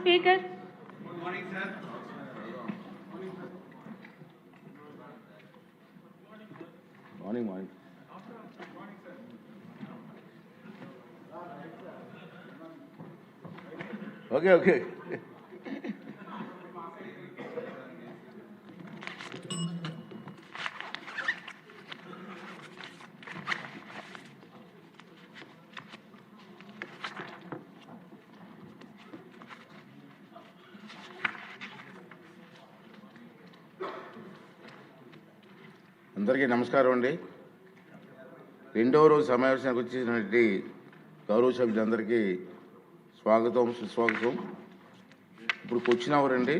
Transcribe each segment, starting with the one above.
Speaker. Good morning, sir. Morning, morning. Okay, okay. అందరికీ నమస్కారం అండి. రెండవ రోజు సమావేశానికి వచ్చేసినటువంటి గౌరవ సభ్యులందరికీ స్వాగతం సుస్వాగతం. ఇప్పుడు క్వశ్చన్ అవర్ అండి.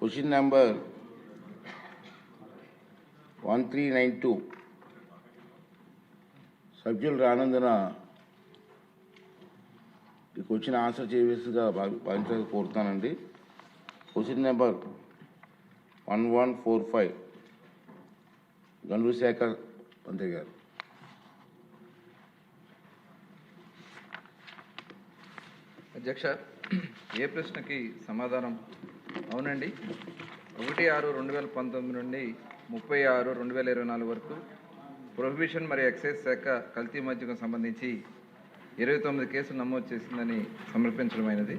Question number one three nine two. సభ్యులు రానందున ఈ క్వశ్చన్ ఆన్సర్ చేయవలసిగా భావించాలని కోరుతానండి question number one one four five. Ganduru శాఖ మంత్రి గారు. అధ్యక్ష ఏ ప్రశ్నకి సమాధానం? అవునండి. ఒకటి ఆరు రెండు వేల పంతొమ్మిది నుండి ముప్పై ఆరు రెండు వేల ఇరవై నాలుగు వరకు ప్రొహిబిషన్ మరియు ఎక్సైజ్ శాఖ కల్తీ మద్యకు సంబంధించి ఇరవై తొమ్మిది కేసులు నమోదు చేసిందని సమర్పించడమైనది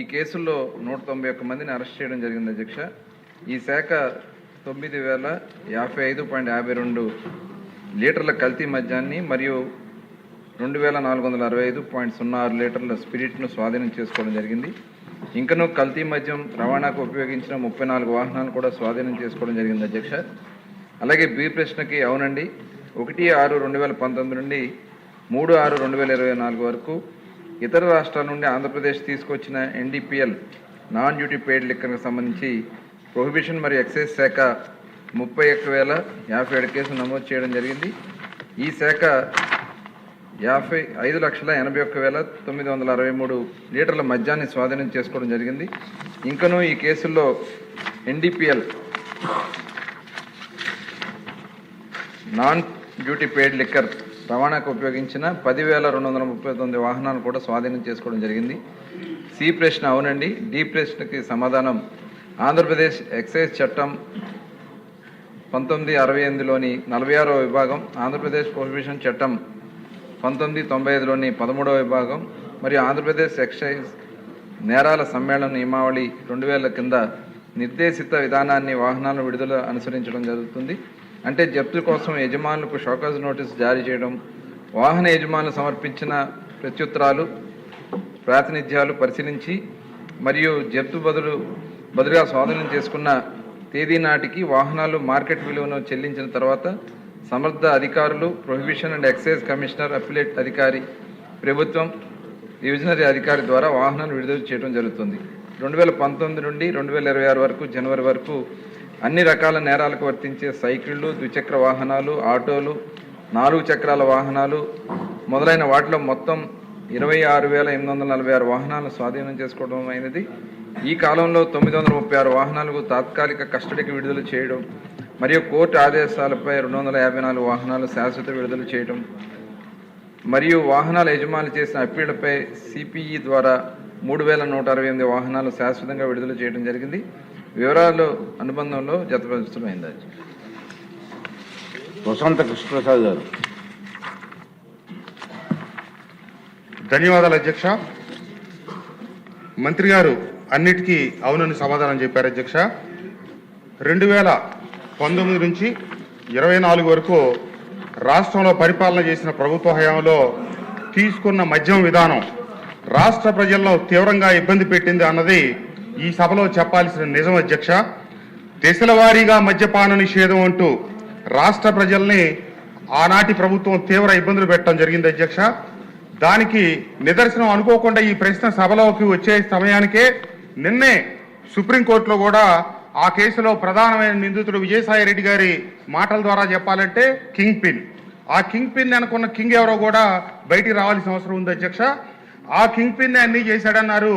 ఈ కేసుల్లో నూట తొంభై ఒక్క మందిని అరెస్ట్ చేయడం జరిగింది అధ్యక్ష. ఈ శాఖ తొమ్మిది వేల యాభై ఐదు పాయింట్ యాభై రెండు లీటర్ల కల్తీ మద్యాన్ని మరియు రెండు వేల నాలుగు వందల అరవై ఐదు పాయింట్ సున్నా ఆరు లీటర్ల స్పిరిట్ను స్వాధీనం చేసుకోవడం జరిగింది. ఇంకనూ కల్తీ మద్యం రవాణాకు ఉపయోగించిన ముప్పై నాలుగు వాహనాలు కూడా స్వాధీనం చేసుకోవడం జరిగింది అధ్యక్ష. అలాగే బి ప్రశ్నకి అవునండి. ఒకటి ఆరు రెండు వేల పంతొమ్మిది నుండి మూడు ఆరు రెండు వేల ఇరవై నాలుగు వరకు ఇతర రాష్ట్రాల నుండి ఆంధ్రప్రదేశ్ తీసుకొచ్చిన ఎన్డీపీఎల్ నాన్ డ్యూటీ పెయిడ్ లిక్కర్కి సంబంధించి ప్రొహిబిషన్ మరియు ఎక్సైజ్ శాఖ ముప్పై ఒక్క వేల యాభై ఏడు కేసులు నమోదు చేయడం జరిగింది. ఈ శాఖ యాభై ఐదు లక్షల ఎనభై ఒక్క వేల తొమ్మిది వందల అరవై మూడు లీటర్ల మద్యాన్ని స్వాధీనం చేసుకోవడం జరిగింది. ఇంకనూ ఈ కేసుల్లో NDPL non duty paid liquor రవాణాకు ఉపయోగించిన పదివేల రెండు వందల ముప్పై తొమ్మిది వాహనాలు కూడా స్వాధీనం చేసుకోవడం జరిగింది. సి ప్రశ్న అవునండి. డి ప్రశ్నకి సమాధానం ఆంధ్రప్రదేశ్ ఎక్సైజ్ చట్టం పంతొమ్మిది అరవై ఎనిమిదిలోని నలభై ఆరో విభాగం ఆంధ్రప్రదేశ్ ప్రొహిబిషన్ చట్టం పంతొమ్మిది తొంభై ఐదులోని పదమూడవ విభాగం మరియు ఆంధ్రప్రదేశ్ ఎక్సైజ్ నేరాల సమ్మేళన నియమావళి రెండు వేల కింద నిర్దేశిత విధానాన్ని వాహనాల విడుదల అనుసరించడం జరుగుతుంది. అంటే జప్తు కోసం యజమానులకు షోకాజ్ నోటీసు జారీ చేయడం వాహన యజమానులు సమర్పించిన ప్రత్యుత్తరాలు ప్రాతినిధ్యాలు పరిశీలించి మరియు జప్తు బదులు బదులుగా స్వాధీనం చేసుకున్న తేదీ నాటికి వాహనాలు మార్కెట్ విలువను చెల్లించిన తర్వాత సమర్థ అధికారులు prohibition and excise commissioner appellate అధికారి ప్రభుత్వం డివిజనరీ అధికారి ద్వారా వాహనాలు విడుదల చేయడం జరుగుతుంది. రెండు వేల పంతొమ్మిది నుండి రెండు వేల ఇరవై ఆరు వరకు జనవరి వరకు అన్ని రకాల నేరాలకు వర్తించే సైకిళ్ళు ద్విచక్ర వాహనాలు ఆటోలు నాలుగు చక్రాల వాహనాలు మొదలైన వాటిలో మొత్తం ఇరవై ఆరు వేల ఎనిమిది వందల నలభై ఆరు వాహనాలను స్వాధీనం చేసుకోవడం అయినది. ఈ కాలంలో తొమ్మిది వందల ముప్పై ఆరు వాహనాలకు తాత్కాలిక కస్టడీకి విడుదల చేయడం మరియు కోర్టు ఆదేశాలపై రెండు వందల యాభై నాలుగు వాహనాలు శాశ్వత విడుదల చేయడం మరియు వాహనాల యజమానులు చేసిన అప్పీళ్ళపై సిపిఈ ద్వారా మూడు వేల నూట అరవై ఎనిమిది వాహనాలు శాశ్వతంగా విడుదల చేయడం జరిగింది. వివరాలు అనుబంధంలో జతపరుచమైంది వసంత కృష్ణప్రసాద్ గారు. ధన్యవాదాలు అధ్యక్ష. మంత్రి గారు అన్నిటికీ అవునని సమాధానం చెప్పారు అధ్యక్ష. రెండు వేల పంతొమ్మిది నుంచి ఇరవై నాలుగు వరకు రాష్ట్రంలో పరిపాలన చేసిన ప్రభుత్వ హయాంలో తీసుకున్న మద్యం విధానం రాష్ట్ర ప్రజల్లో తీవ్రంగా ఇబ్బంది పెట్టింది అన్నది ఈ సభలో చెప్పాల్సిన నిజం అధ్యక్ష. దశల వారీగా మద్యపాన నిషేధం అంటూ రాష్ట్ర ప్రజల్ని ఆనాటి ప్రభుత్వం తీవ్ర ఇబ్బందులు పెట్టడం జరిగింది అధ్యక్ష. దానికి నిదర్శనం అనుకోకుండా ఈ ప్రశ్న సభలోకి వచ్చే సమయానికే నిన్నే సుప్రీంకోర్టులో కూడా ఆ కేసులో ప్రధానమైన నిందితుడు విజయసాయి రెడ్డి గారి మాటల ద్వారా చెప్పాలంటే కింగ్ పిన్ ఆ కింగ్ పిన్ అనుకున్న కింగ్ ఎవరో కూడా బయటికి రావాల్సిన అవసరం ఉంది అధ్యక్ష. ఆ కింగ్ పిన్ అన్ని చేశాడన్నారు.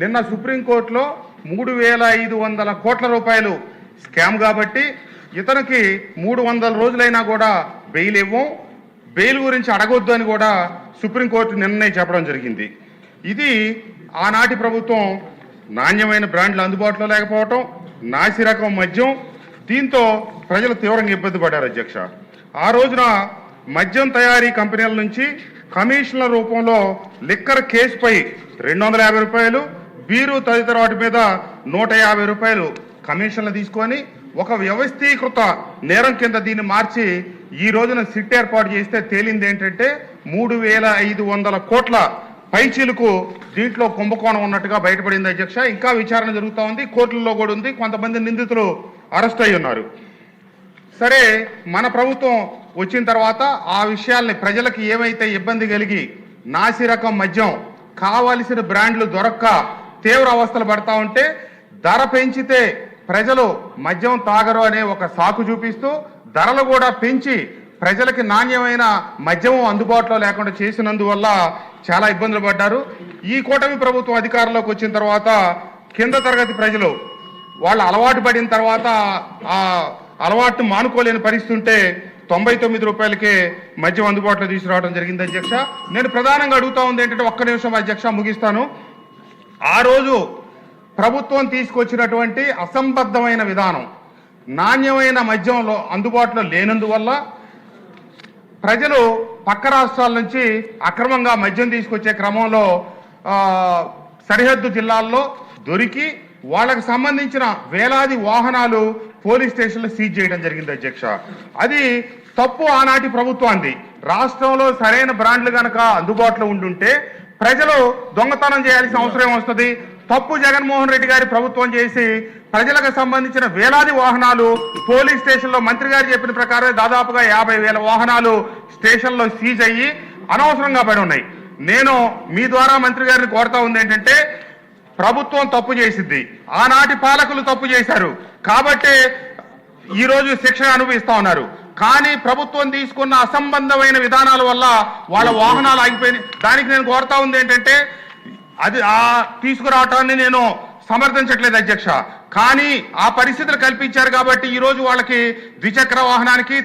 నిన్న సుప్రీంకోర్టులో మూడు వేల ఐదు వందల కోట్ల రూపాయలు స్కామ్ కాబట్టి ఇతనికి మూడు వందల రోజులైనా కూడా బెయిల్ ఇవ్వం. బెయిల్ గురించి అడగొద్దు అని కూడా సుప్రీంకోర్టు నిర్ణయం చెప్పడం జరిగింది. ఇది ఆనాటి ప్రభుత్వం నాణ్యమైన బ్రాండ్లు అందుబాటులో లేకపోవటం నాసి రకం మద్యం దీంతో ప్రజలు తీవ్రంగా ఇబ్బంది పడ్డారు అధ్యక్ష. ఆ రోజున మద్యం తయారీ కంపెనీల నుంచి కమిషన్ల రూపంలో లిక్కర్ కేసుపై రెండు వందల యాభై రూపాయలు బీరు తదితర వాటి మీద నూట యాభై రూపాయలు కమిషన్లు తీసుకొని ఒక వ్యవస్థీకృత నేరం కింద దీన్ని మార్చి ఈ రోజున సిట్ ఏర్పాటు చేస్తే తేలింది ఏంటంటే మూడు వేల ఐదు వందల కోట్ల పై చిలుకు దీంట్లో కుంభకోణం ఉన్నట్టుగా బయటపడింది అధ్యక్ష. ఇంకా విచారణ జరుగుతూ ఉంది కోర్టుల్లో కూడా ఉంది. కొంతమంది నిందితులు అరెస్ట్ అయి ఉన్నారు. సరే మన ప్రభుత్వం వచ్చిన తర్వాత ఆ విషయాల్ని ప్రజలకు ఏమైతే ఇబ్బంది కలిగి నాసి రకం మద్యం కావలసిన బ్రాండ్లు దొరక్క తీవ్ర అవస్థలు పడతా ఉంటే ధర పెంచితే ప్రజలు మద్యం తాగరు అనే ఒక సాకు చూపిస్తూ ధరలు కూడా పెంచి ప్రజలకి నాణ్యమైన మద్యం అందుబాటులో లేకుండా చేసినందువల్ల చాలా ఇబ్బందులు పడ్డారు. ఈ కూటమి ప్రభుత్వం అధికారంలోకి వచ్చిన తర్వాత కింద తరగతి ప్రజలు వాళ్ళు అలవాటు పడిన తర్వాత ఆ అలవాటు మానుకోలేని పరిస్థితి ఉంటే తొంభై తొమ్మిది రూపాయలకే మద్యం అందుబాటులో తీసుకురావడం జరిగింది అధ్యక్ష. నేను ప్రధానంగా అడుగుతా ఉంది ఏంటంటే ఒక్క నిమిషం అధ్యక్ష ముగిస్తాను. ఆ రోజు ప్రభుత్వం తీసుకొచ్చినటువంటి అసంబద్ధమైన విధానం నాణ్యమైన మద్యంలో అందుబాటులో లేనందువల్ల ప్రజలు పక్క రాష్ట్రాల నుంచి అక్రమంగా మద్యం తీసుకొచ్చే క్రమంలో సరిహద్దు జిల్లాల్లో దొరికి వాళ్ళకు సంబంధించిన వేలాది వాహనాలు పోలీస్ స్టేషన్లో సీజ్ చేయడం జరిగింది అధ్యక్ష. అది తప్పు ఆనాటి ప్రభుత్వాన్ని రాష్ట్రంలో సరైన బ్రాండ్లు కనుక అందుబాటులో ఉండుంటే ప్రజలు దొంగతనం చేయాల్సిన అవసరం వస్తుంది తప్పు జగన్మోహన్ రెడ్డి గారి ప్రభుత్వం చేసి ప్రజలకు సంబంధించిన వేలాది వాహనాలు పోలీస్ స్టేషన్లో మంత్రి గారు చెప్పిన ప్రకారమే దాదాపుగా యాభై వేల వాహనాలు స్టేషన్లో సీజ్ అయ్యి అనవసరంగా పడి ఉన్నాయి. నేను మీ ద్వారా మంత్రి గారిని కోరుతా ఉంది ఏంటంటే ప్రభుత్వం తప్పు చేసింది ఆనాటి పాలకులు తప్పు చేశారు. కాబట్టి ఈ రోజు శిక్ష అనుభవిస్తా ఉన్నారు. కానీ ప్రభుత్వం తీసుకున్న అసంబంధమైన విధానాల వల్ల వాళ్ళ వాహనాలు ఆగిపోయినాయి. దానికి నేను కోరుతా ఉంది ఏంటంటే అది ఆ తీసుకురావటాన్ని నేను సమర్థించట్లేదు అధ్యక్ష. కానీ ఆ పరిస్థితులు కల్పించారు కాబట్టి ఈరోజు వాళ్ళకి ద్విచక్ర వాహనానికి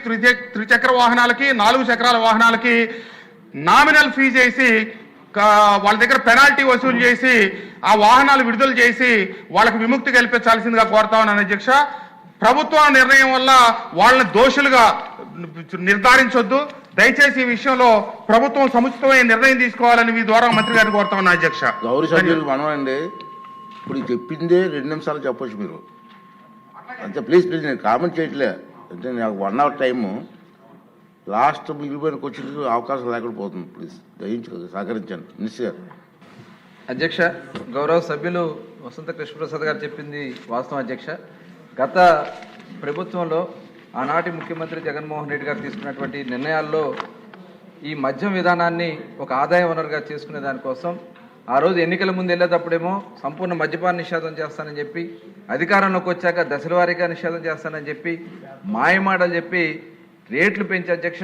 త్రిచక్ర వాహనాలకి నాలుగు చక్రాల వాహనాలకి నామినల్ ఫీజు వేసి వాళ్ళ దగ్గర పెనాల్టీ వసూలు చేసి ఆ వాహనాలు విడుదల చేసి వాళ్ళకి విముక్తి కల్పించాల్సిందిగా కోరుతా ఉన్నాను అధ్యక్ష. ప్రభుత్వ నిర్ణయం వల్ల వాళ్ళని దోషులుగా నిర్ధారించొద్దు. దయచేసి ఈ విషయంలో ప్రభుత్వం సముచితమైన నిర్ణయం తీసుకోవాలని మీ ద్వారా మంత్రి గారిని కోరుతా ఉన్నా అధ్యక్ష. గౌరవ సభ్యులు మనమండి ఇప్పుడు ఇది చెప్పిందే రెండు నిమిషాలు చెప్పొచ్చు మీరు. అంతే ప్లీజ్ ప్లీజ్ నేను కామెంట్ చేయట్లే. అంటే నాకు వన్ అవర్ టైము లాస్ట్ మిగిలిపోయిన క్వశ్చన్కి అవకాశం లేకుండా పోతుంది. ప్లీజ్ దయించు సహకరించండి. మినిస్టర్ గారు. అధ్యక్ష గౌరవ సభ్యులు వసంత కృష్ణప్రసాద్ గారు చెప్పింది వాస్తవం అధ్యక్ష. గత ప్రభుత్వంలో ఆనాటి ముఖ్యమంత్రి జగన్మోహన్ రెడ్డి గారు తీసుకున్నటువంటి నిర్ణయాల్లో ఈ మద్యం విధానాన్ని ఒక ఆదాయ వనరుగా చేసుకునే దానికోసం ఆ రోజు ఎన్నికల ముందు వెళ్ళేటప్పుడేమో సంపూర్ణ మద్యపాన నిషేధం చేస్తానని చెప్పి అధికారంలోకి వచ్చాక దశల వారీగా నిషేధం చేస్తానని చెప్పి మాయమాటలు చెప్పి రేట్లు పెంచి అధ్యక్ష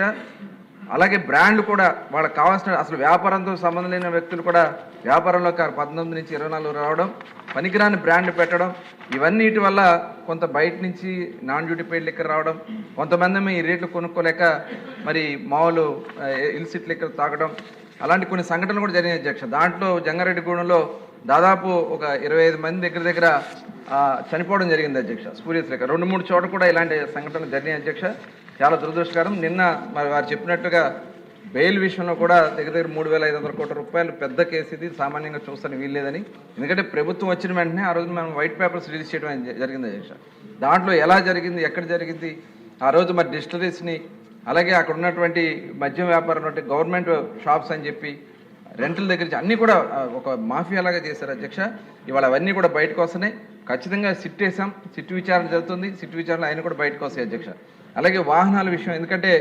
అలాగే బ్రాండ్లు కూడా వాళ్ళకి కావాల్సిన అసలు వ్యాపారంతో సంబంధం లేని వ్యక్తులు కూడా వ్యాపారంలో కా- పంతొమ్మిది నుంచి ఇరవై నాలుగు రావడం పనికిరాని బ్రాండ్ పెట్టడం ఇవన్నిటి వల్ల కొంత బయట నుంచి నాన్ డ్యూటీ పెయిడ్ లిక్కర్ రావడం కొంతమంది ఈ రేట్లు కొనుక్కోలేక మరి మామూలు ఇల్సిట్ లిక్కర్ తాగడం అలాంటి కొన్ని సంఘటనలు కూడా జరిగినాయి అధ్యక్ష. దాంట్లో జంగారెడ్డిగూడెంలో దాదాపు ఒక ఇరవై ఐదు మంది దగ్గర దగ్గర చనిపోవడం జరిగింది అధ్యక్ష సూర్యస్ లెక్క రెండు మూడు చోట్ల కూడా ఇలాంటి సంఘటన జరిగిన అధ్యక్ష. చాలా దురదృష్టకరం. నిన్న మరి వారు చెప్పినట్టుగా బెయిల్ విషయంలో కూడా దగ్గర దగ్గర మూడు వేల ఐదు వందల కోట్ల రూపాయలు పెద్ద కేసు ఇది. సామాన్యంగా చూస్తాను వీల్లేదని. ఎందుకంటే ప్రభుత్వం వచ్చిన వెంటనే ఆ రోజు మనం వైట్ పేపర్స్ రిలీజ్ చేయడం జరిగింది అధ్యక్ష. దాంట్లో ఎలా జరిగింది ఎక్కడ జరిగింది ఆ రోజు మరి డిస్టరీస్ని అలాగే అక్కడ ఉన్నటువంటి మద్యం వ్యాపారం గవర్నమెంట్ షాప్స్ అని చెప్పి రెంట్ల దగ్గర నుంచి అన్నీ కూడా ఒక మాఫియా లాగా చేశారు అధ్యక్ష. ఇవాళ అవన్నీ కూడా బయటకు వస్తున్నాయి. ఖచ్చితంగా సిట్ వేసాం సిట్ విచారణ జరుగుతుంది. సిట్ విచారణ ఆయన కూడా బయటకు వస్తాయి అధ్యక్ష. అలాగే వాహనాల విషయం ఎందుకంటే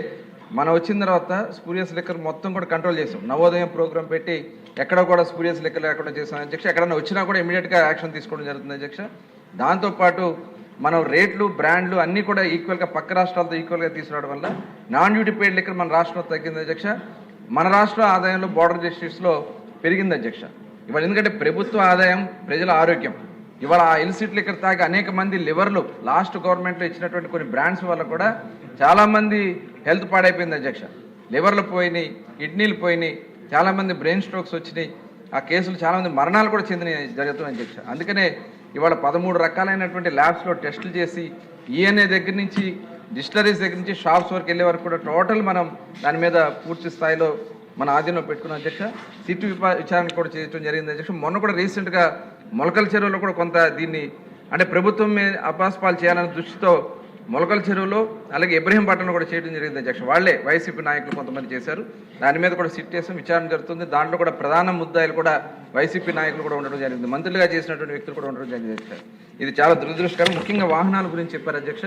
మనం వచ్చిన తర్వాత స్పూరియస్ లెక్కర్ మొత్తం కూడా కంట్రోల్ చేసాం. నవోదయం ప్రోగ్రాం పెట్టి ఎక్కడ కూడా స్పూరియస్ లెక్కలు లేకుండా చేసాం అధ్యక్ష. ఎక్కడన్నా వచ్చినా కూడా ఇమీడియట్గా యాక్షన్ తీసుకోవడం జరుగుతుంది అధ్యక్ష. దాంతోపాటు మనం రేట్లు బ్రాండ్లు అన్నీ కూడా ఈక్వల్గా పక్క రాష్ట్రాలతో ఈక్వల్గా తీసుకురావడం వల్ల నాన్ డ్యూటీ పెయిడ్ లెక్కలు మన రాష్ట్రంలో తగ్గింది అధ్యక్ష. మన రాష్ట్ర ఆదాయంలో బోర్డర్ జస్టిస్లో పెరిగింది అధ్యక్ష. ఇవాళ ఎందుకంటే ప్రభుత్వ ఆదాయం ప్రజల ఆరోగ్యం. ఇవాళ ఆ ఎల్సిట్లు ఇక్కడ తాగి అనేక మంది లివర్లు లాస్ట్ గవర్నమెంట్లో ఇచ్చినటువంటి కొన్ని బ్రాండ్స్ వల్ల కూడా చాలామంది హెల్త్ పాడైపోయింది అధ్యక్ష. లివర్లు పోయినాయి కిడ్నీలు పోయినాయి చాలామంది బ్రెయిన్ స్ట్రోక్స్ వచ్చినాయి. ఆ కేసులు చాలామంది మరణాలు కూడా చెందిన జరుగుతున్నాయి అధ్యక్ష. అందుకనే ఇవాళ పదమూడు రకాలైనటువంటి ల్యాబ్స్లో టెస్టులు చేసి ఈఎన్ఏ దగ్గర నుంచి డిస్టరీస్ దగ్గర నుంచి షాప్స్ వరకు వెళ్ళే వరకు కూడా టోటల్ మనం దాని మీద పూర్తి స్థాయిలో మన ఆధీనంలో పెట్టుకున్న. అధ్యక్ష సిట్టు విపా విచారణ కూడా చేయడం జరిగింది అధ్యక్ష. మొన్న కూడా రీసెంట్గా మొలకల చెరువులో కూడా కొంత దీన్ని అంటే ప్రభుత్వం మీద అపాస్పాలు చేయాలనే దృష్టితో మొలకల చెరువులో అలాగే ఇబ్రహీంపట్నంలో కూడా చేయడం జరిగింది అధ్యక్ష. వాళ్ళే వైసీపీ నాయకులు కొంతమంది చేశారు. దాని మీద కూడా సిట్ చేసాం విచారణ జరుగుతుంది. దాంట్లో కూడా ప్రధాన ముద్దాయిలు కూడా వైసీపీ నాయకులు కూడా ఉండడం జరిగింది. మంత్రులుగా చేసినటువంటి వ్యక్తులు కూడా ఉండడం జరిగింది అధ్యక్ష. ఇది చాలా దురదృష్టకరం. ముఖ్యంగా వాహనాల గురించి చెప్పారు అధ్యక్ష.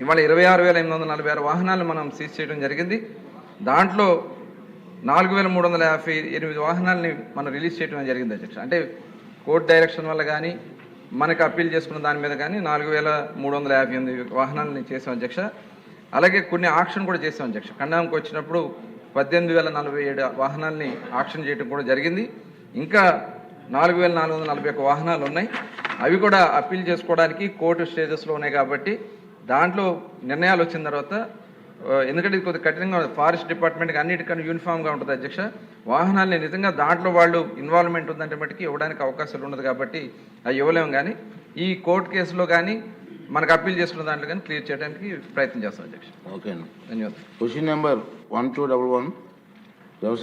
ఇవాళ ఇరవై ఆరు వేల ఎనిమిది వందల నలభై ఆరు వాహనాలు మనం సీజ్ చేయడం జరిగింది. దాంట్లో నాలుగు వేల మూడు వందల యాభై ఎనిమిది వాహనాలని మనం రిలీజ్ చేయడం జరిగింది అధ్యక్ష. అంటే కోర్టు డైరెక్షన్ వల్ల కానీ మనకు అప్పీల్ చేసుకున్న దాని మీద కానీ నాలుగు వేల మూడు వందల యాభై ఎనిమిది వాహనాలని చేసాం అధ్యక్ష. అలాగే కొన్ని ఆక్షన్ కూడా చేసాం అధ్యక్ష. ఖండానికి వచ్చినప్పుడు పద్దెనిమిది వేల నలభై ఏడు వాహనాలని ఆక్షన్ చేయడం కూడా జరిగింది. ఇంకా నాలుగు వేల నాలుగు వందల నలభై ఒక్క వాహనాలు ఉన్నాయి. అవి కూడా అప్పీల్ చేసుకోవడానికి కోర్టు స్టేజెస్లో ఉన్నాయి కాబట్టి దాంట్లో నిర్ణయాలు వచ్చిన తర్వాత ఎందుకంటే ఇది కొద్దిగా కఠినంగా ఉంది. ఫారెస్ట్ డిపార్ట్మెంట్కి అన్నిటికన్నా యూనిఫామ్గా ఉంటుంది అధ్యక్ష. వాహనాల్ని నిజంగా దాంట్లో వాళ్ళు ఇన్వాల్వ్మెంట్ ఉందంటే మటుకి ఇవ్వడానికి అవకాశాలు ఉండదు కాబట్టి అవి ఇవ్వలేము కానీ ఈ కోర్టు కేసులో కానీ మనకు అప్పీల్ చేసుకున్న దాంట్లో కానీ క్లియర్ చేయడానికి ప్రయత్నం చేస్తాం అధ్యక్ష. ఓకే అండి. ధన్యవాదాలు. Question number one two double one